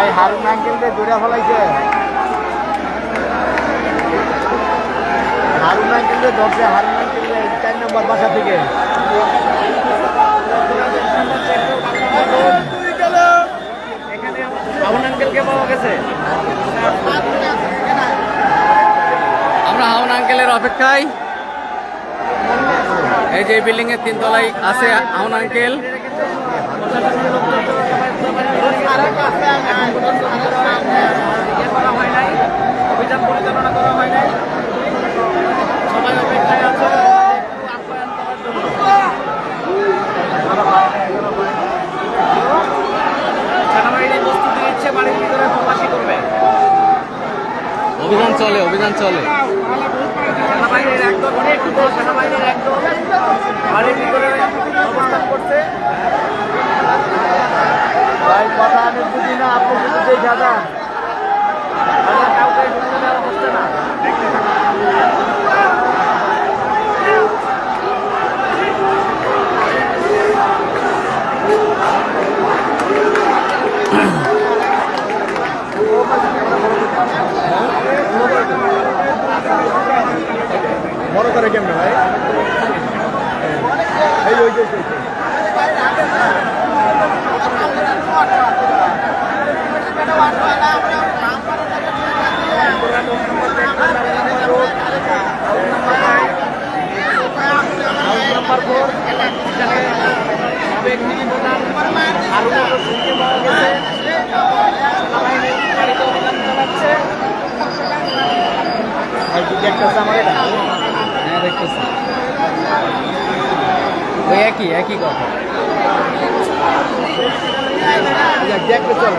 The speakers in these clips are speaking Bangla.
ভাই, হারুন আঙ্কেলকে দৌড়া ফেলাইছে। হারুন আঙ্কেলকে ধরছে, হারুন আঙ্কেলকে চার নম্বর বাসা থেকে। আমরা হাউন আঙ্কেলের অপেক্ষায়। এই যে বিল্ডিং এর তিনতলায় আছে হাউন আঙ্কেল। অভিযান পরিচালনা করা হয় নাই। সবাই অপেক্ষায় আছে। সেনাবাহিনী প্রস্তুতি নিচ্ছে বাড়ির ভিতরে প্রবাসী করবে। অভিযান চলে অভিযান চলে। সেনাবাহিনীর একদম অনেক সেনাবাহিনীর একদম বাড়ির ভিতরে অবস্থান করছে। ভাই, কথা আমি বুঝি না, আপনি শুধু দেখতে থাকুন। বড় করে কেমন ভাই? এই ওই নাম্বার ফোর সাবেক প্রধান হারুন পাওয়া গেছে। দেখতেছে এটা হ্যাঁ দেখতেছি। ওই একই একই কথা। দেখতে চলে।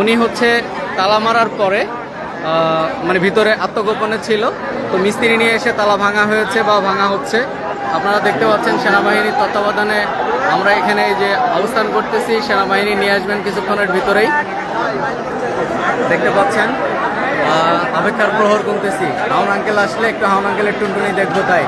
উনি হচ্ছে তালা মারার পরে মানে ভিতরে আত্মগোপনে ছিল। তো মিস্ত্রি নিয়ে এসে তালা ভাঙা হয়েছে বা ভাঙা হচ্ছে। আপনারা দেখতে পাচ্ছেন সেনাবাহিনীর তত্ত্বাবধানে আমরা এখানে যে অবস্থান করতেছি, সেনাবাহিনী নিয়ে আসবেন কিছুক্ষণের ভিতরেই। দেখতে পাচ্ছেন অপেক্ষার প্রহর গুনতেছি। হাউন আঙ্কেল আসলে একটু হাউন আঙ্কেলের টুনটুনি দেখব তাই।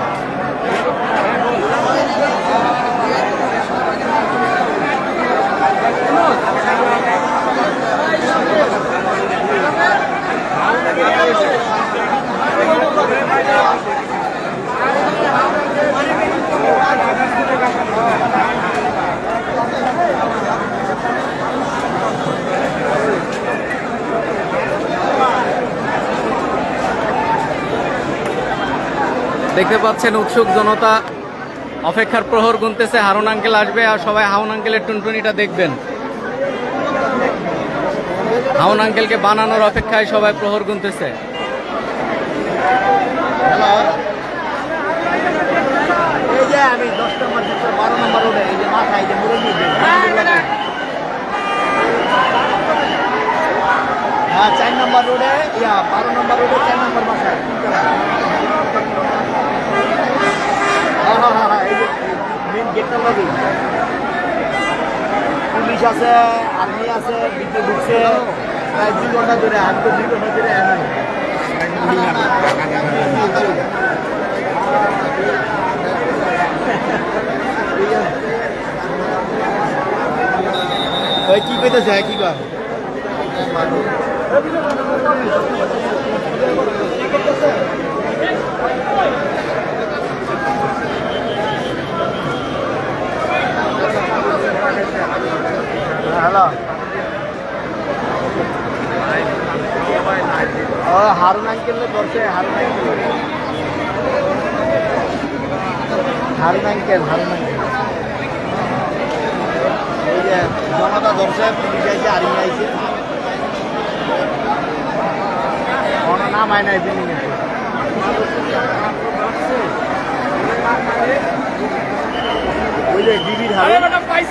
দেখতে পাচ্ছেন উৎসুক জনতা। অপেক্ষার প্রহর গুনতেছে, হারুন আঙ্কেল আসবে আর সবাই হাউন আঙ্কেলের টুনটুনিটা দেখবেন। হাউন আঙ্কেলকে বানানোর অপেক্ষায় সবাই প্রহর গুনতেছে। আমি দশ নম্বর বারো নম্বর রোডে এই যে মাথা যে মুরব্বী হ্যাঁ চার নম্বর রোডে ইয়া বারো নম্বর রোডে চার নম্বর বাসায় হ্যাঁ হ্যাঁ হ্যাঁ হ্যাঁ এই যে মেন গেটটা লবি। পুলিশ আছে, আর্মি আছে, বিদ্যুৎ ঢুকছে। প্রায় দুই ঘণ্টা ধরে, আট দুই ঘণ্টা ধরে কি ওই কি কইতেছে হ্যাঁ, কি কয়? হ্যালো। ও, হারুন আঙ্কেল করছে Harun uncle Harun uncle Harun uncle ওই যে জনতা ধরছে, পুলিশ আইছে, আর্মি আইছে। কোনো নাম নাই বিল্ডিং ওই যে ডিবির হারুন। ওই যে বাপ্পা ওই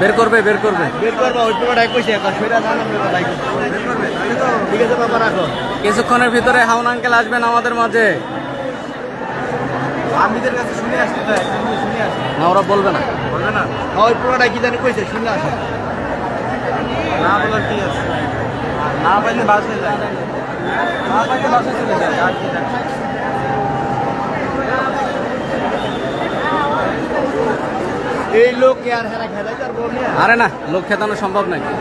বের করবে বের করবে। বের করবে ওই পুরোটাই কইছে এখন সেটা বাইক। ঠিক আছে বাবা রাখো। কিছুক্ষণের ভিতরে হাউন আঙ্কেল আসবেন আমাদের মাঝে। আমিদের কাছে শুনে আসতে তো শুনে আসতে না ওরা বলবে না। বলবে না? ওই পুরোটাই কি জানি কইছে শুনে আসে। না বলার কি আছে? না পাইলে বাসে যায়। না পাইলে বাসে চলে যায় আর কি জানি। এই লোক কে আর হেরা খেলাই তার আরে না লোক খেতানো সম্ভব নাকি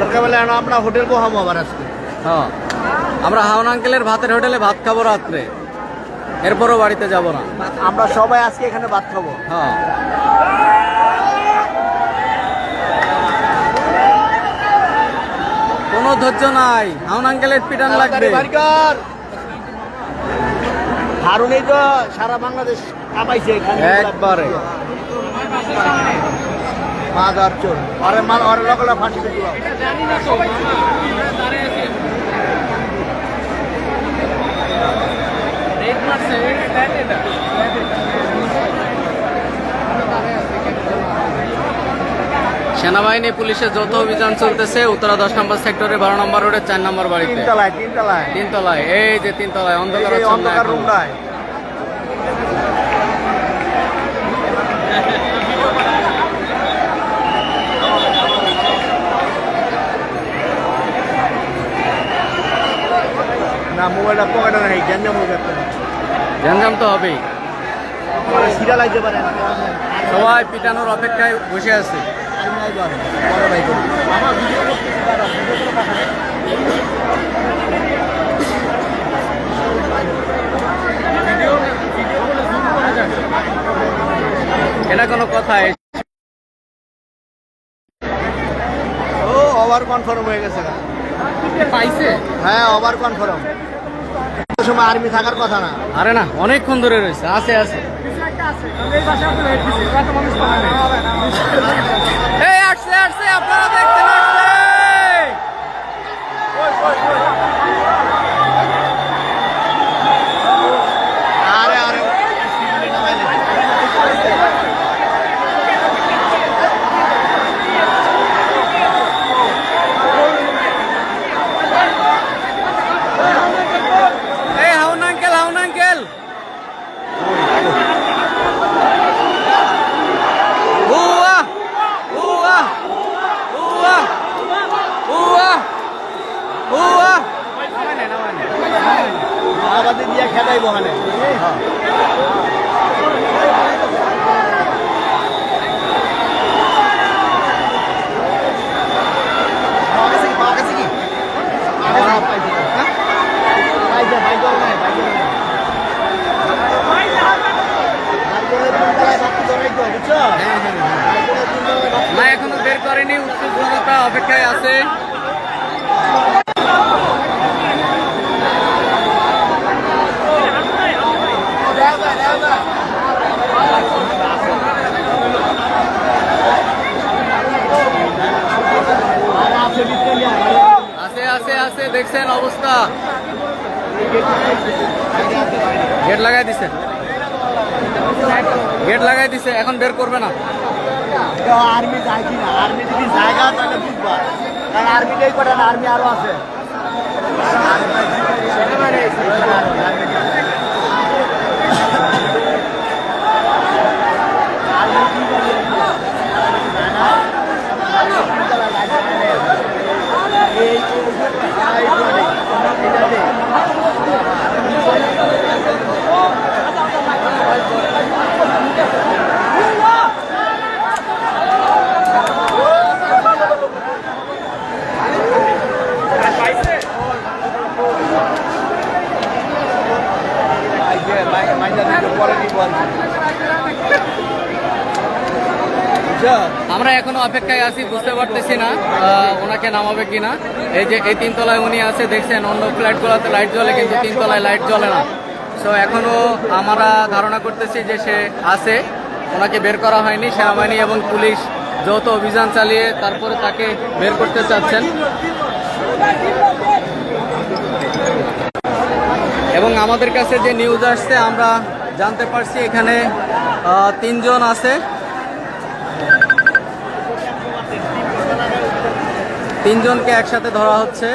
দরকার বলে আমরা হোটেল বহামো আবার আজকে। হ্যাঁ আমরা হাউন আঙ্কেলের ভাতের হোটেলে ভাত খাব রাত্রে। এরপরও বাড়িতে যাব না। আমরা সবাই আজকে এখানে ভাত খাব। হ্যাঁ। কোনো ধৈর্য নাই। হাউন আঙ্কেলের পিটান লাগবে। হারুনেই তো সারা বাংলাদেশ কামাইছে এখানে। একবারে। মাদার চোর। অরে মাল অরে লগলা ফাঁসি দিল। সেনাবাহিনী পুলিশের যৌথ অভিযান চলতেছে। উত্তরা দশ নম্বর সেক্টরে বারো নম্বর রোডের চার নম্বর বাড়িতে। তিনতলায় তিনতলায়। তিনতলায় এই যে তিনতলায় অন্ধকার অন্ধকার রুমটায়। না মোবাইলটা পকেটে নাই গেঞ্জা মোবাইল গ্যাঞ্জাম তো হবেই। সবাই পিটানোর অপেক্ষায় বসে আছে। এটা কোনো কথা ও ওভার কনফার্ম হয়ে গেছে। পাইছে? হ্যাঁ ওভার কনফার্ম সময় আর্মি থাকার কথা না। আরে না অনেকক্ষণ ধরে রয়েছে আছে আছে। এই আসছে আসছে আপনারা দেখছেন আসছে আরে আরে সিভিলে নামাইলে। এই হাউন আঙ্কেল হাউন আঙ্কেল উয়া উয়া উয়া উয়া উয়া আমাদের দিয়ে খেদাই বহানে না এখনও বের করেনি উৎসুক জনতা অপেক্ষায় আছে আছে আছে আছে দেখছেন অবস্থা। গেট লাগাই দিছে। গেট লাগাই দিছে, এখন বের করবে না। আর্মি যায় কিনা আর্মি যদি জায়গা তাহলে বুঝবা কারণ আর্মিটাই না আর্মি আরও আছে আমরা এখনও অপেক্ষায় আছি, বুঝতে পারতেছি না ওনাকে নামাবে কিনা। এই যে এই তিনতলায় উনি আছে, দেখছেন, অন্য ফ্ল্যাটগুলোতে লাইট জ্বলে, কিন্তু তিনতলায় লাইট জ্বলে না। সো এখনও আমরা ধারণা করতেছি যে সে আছে। ওনাকে বের করা হয়নি। সেনাবাহিনী এবং পুলিশ যৌথ অভিযান চালিয়ে তারপরে তাকে বের করতে চাচ্ছেন। এবং আমাদের কাছে যে নিউজ আসছে, আমরা জানতে পারছি এখানে তিনজন আছে। তিনজনকে একসাথে ধরা হচ্ছে।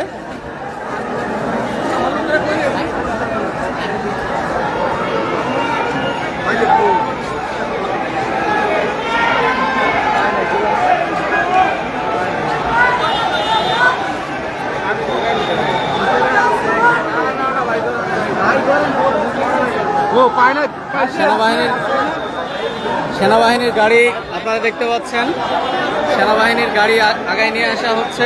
ও সেনাবাহিনীর সেনাবাহিনীর গাড়ি আপনারা দেখতে পাচ্ছেন। সেনাবাহিনীর গাড়ি আগায় নিয়ে আসা হচ্ছে।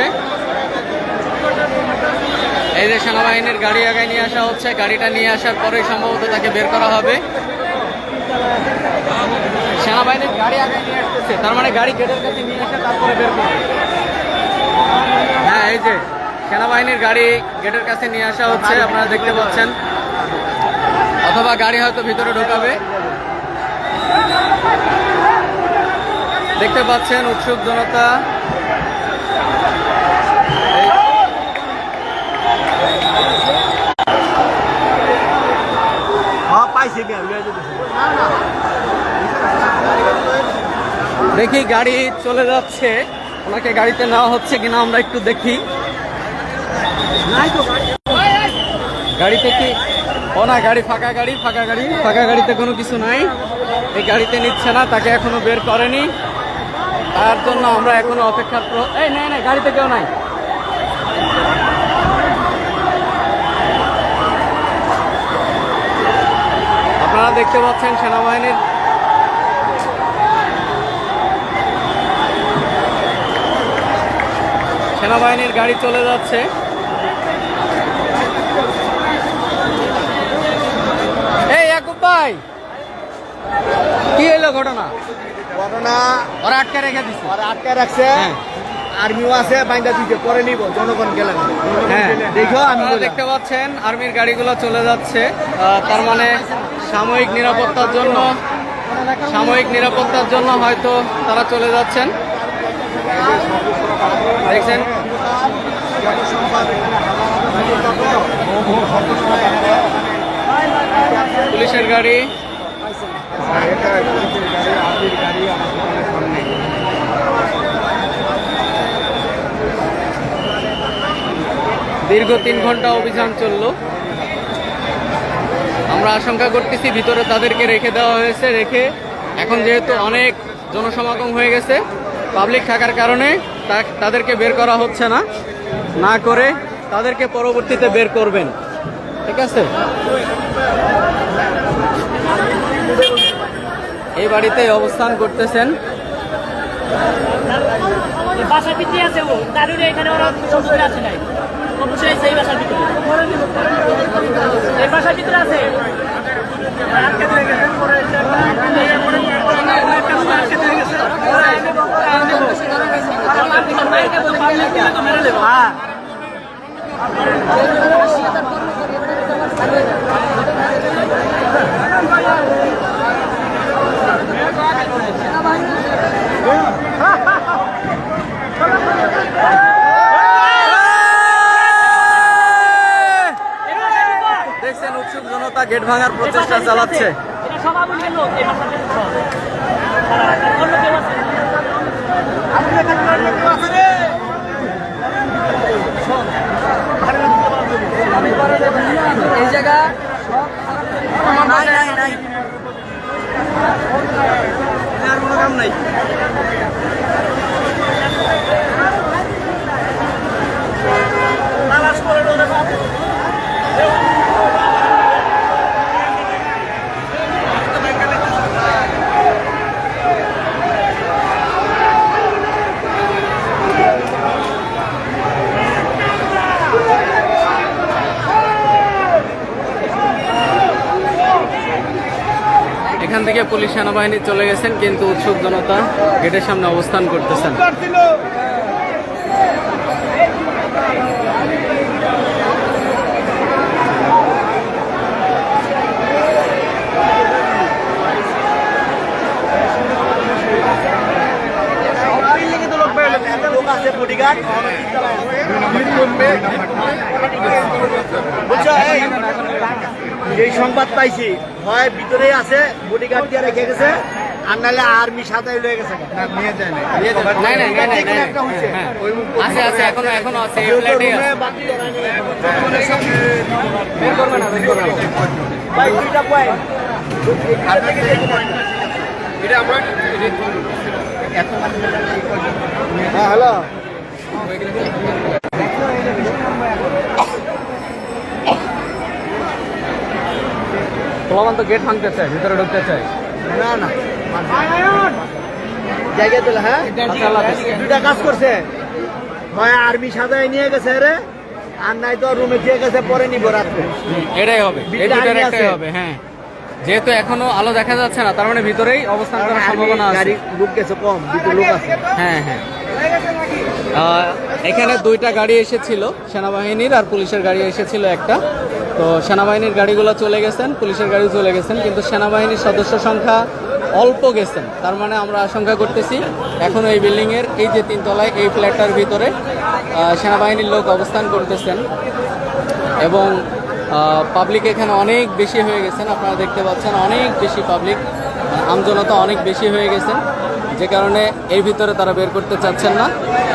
এই যে সেনাবাহিনীর গাড়ি আগায় নিয়ে আসা হচ্ছে, গাড়িটা নিয়ে আসার পরে সম্ভবত তাকে বের করা হবে। সেনাবাহিনীর গাড়ি আগায় নিয়ে আসতেছে, তার মানে গাড়ি গেটের কাছে নিয়ে আসে তারপরে বের করবে। হ্যাঁ এই যে সেনাবাহিনীর গাড়ি গেটের কাছে নিয়ে আসা হচ্ছে, আপনারা দেখতে পাচ্ছেন। অথবা গাড়ি হয়তো ভিতরে ঢোকাবে। দেখতে পাচ্ছেন উৎসুক জনতা। হ্যাঁ দেখি গাড়ি চলে যাচ্ছে। ওনাকে গাড়িতে নেওয়া হচ্ছে কিনা আমরা একটু দেখি। গাড়িতে কি ও না, গাড়ি, ফাঁকা গাড়ি ফাঁকা গাড়ি। ফাঁকা গাড়িতে কোনো কিছু নাই। এই গাড়িতে নিচ্ছে না, তাকে এখনও বের করেনি। তার জন্য আমরা এখনও অপেক্ষার এই, নাই নাই, গাড়িতে কেউ নাই। আপনারা দেখতে পাচ্ছেন সেনাবাহিনীর সেনাবাহিনীর গাড়ি চলে যাচ্ছে এই ইয়াকুব ভাই। কি হইল ঘটনা? ঘটনা ওরা আটকে রেখে দিছে। আর আটকে রাখছে। হ্যাঁ। আর্মিও আছে বাইন্দা দিতে পরে নিব জনগণ গেলেন হ্যাঁ। দেখো আমি আপনারা দেখতে পাচ্ছেন আর্মির গাড়িগুলো চলে যাচ্ছে। তার মানে সাময়িক নিরাপত্তার জন্য সাময়িক নিরাপত্তার জন্য হয়তো তারা চলে যাচ্ছেন। দেখছেন? পুলিশের গাড়ি। দীর্ঘ তিন ঘণ্টা অভিযান চলল। আমরা আশঙ্কা করতেছি ভিতরে তাদেরকে রেখে দেওয়া হয়েছে, রেখে এখন যেহেতু অনেক জনসমাগম হয়ে গেছে পাবলিক থাকার কারণে তাদেরকে বের করা হচ্ছে না। না করে তাদেরকে পরবর্তীতে বের করবেন। ঠিক আছে? এই বাড়িতে অবস্থান করতেছেন। বাসার ভিতরে আছে ও। দারুরে এখানে ওরা সমস্যা আছে নাই। অবশ্যই সেই বাসার ভিতরে। এই বাসার ভিতরে আছে? হ্যাঁ। দেখছেন উৎসুক জনতা গেট ভাঙার প্রচেষ্টা চালাচ্ছে। এটা সভাপতির লোক এই জায়গা আর কোনো কাম নাই এখান থেকে পুলিশ সেনাবাহিনী চলে গেছেন কিন্তু উৎসুক জনতা গেটের সামনে অবস্থান করতেছেন লোক আছে বডিগার্ড বুঝছ এই এই সংবাদ পাইছি। হয় ভিতরে আছে বডিগার্ড দিয়ে রেখে গেছে আর নাহলে আর্মি সাদাই লয়ে গেছে। নিয়ে যায় না নাই নাই নাই নাই নাই একটা হচ্ছে হ্যাঁ, আছে আছে এখনও এখনও আছে এই যেহেতু ফ্ল্যাটেই রুমে আছে বাতি জ্বালানো আছে। ভাই দুইটা পয়েন্ট হ্যাঁ হ্যালো প্রমাণ তো গেট ভাঙতে চায় ভিতরে ঢুকতে চায়। না না। জায়গা দিল হ্যাঁ? আচ্ছা। দুটা কাজ করছে। হয় আর্মি সাদায় নিয়ে গেছে রে আর নাই তো রুমে দিয়ে গেছে পরে নিব রাত্রে। এটাই হবে এই দুটার একটাই হবে হ্যাঁ। যেহেতু এখনও আলো দেখা যাচ্ছে না তার মানে ভিতরেই অবস্থান করার আর্মি সম্ভাবনা আছে। গাড়ি লোক গেছে কম দুটো লোক আছে। হ্যাঁ হ্যাঁ। এখানে দুইটা গাড়ি এসেছিল, সেনাবাহিনীর আর পুলিশের গাড়ি এসেছিল একটা। তো সেনাবাহিনীর গাড়িগুলো চলে গেছেন, পুলিশের গাড়ি চলে গেছেন, কিন্তু সেনাবাহিনীর সদস্য সংখ্যা অল্প গেছেন। তার মানে আমরা আশঙ্কা করতেছি, এখনও এই বিল্ডিংয়ের এই যে তিনতলায়, এই ফ্ল্যাটটার ভিতরে সেনাবাহিনীর লোক অবস্থান করতেছেন। এবং পাবলিক এখানে অনেক বেশি হয়ে গেছেন, আপনারা দেখতে পাচ্ছেন, অনেক বেশি পাবলিক আমজনতা অনেক বেশি হয়ে গেছেন। যে কারণে এর ভিতরে তারা বের করতে চাচ্ছেন না।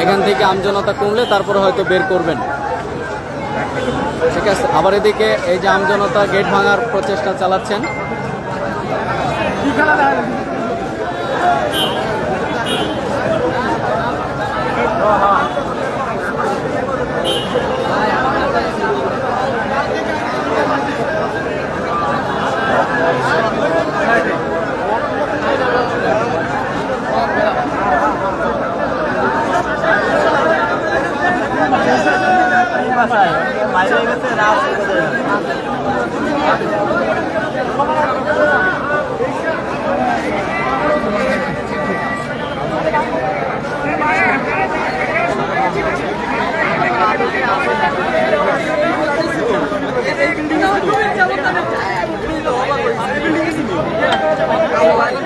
এখান থেকে আমজনতা কমলে তারপরে হয়তো বের করবেন। ঠিক আছে? আবার এদিকে এই যে আমজনতা গেট ভাঙার প্রচেষ্টা চালাচ্ছেন।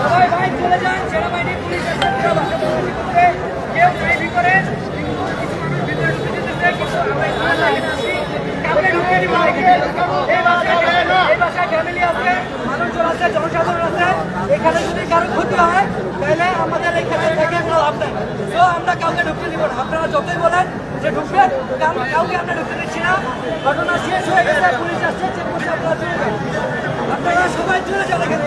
সবাই ভাই চলে যান সেনাবাহিনী পুলিশের সাথীরা বাসা বসে করে কেউ নাই ভিতরে ভিতরে ঢুকে যেতেছে কিন্তু আমরা এখানে লাইনে আছি কাউকে ঢুকে দিব না এখানে। এই বাসায় এই বাসায় ফ্যামিলি আছে মানুষজন আছে, জনসাধারণ আছে, এখানে যদি কারও ক্ষতি হয়, তাহলে আমাদের এখানে থেকে কোনো লাভ নেই। তো আমরা কাউকে ঢুকতে দিব না। আপনারা যতই বলেন যে ঢুকবেন কাউকে আমরা ঢুকতে দিচ্ছি না। ঘটনা শেষ হয়ে গেছে, পুলিশ আসছে চেক আপনারা চলে যান। আপনারা সবাই চলে যান এখান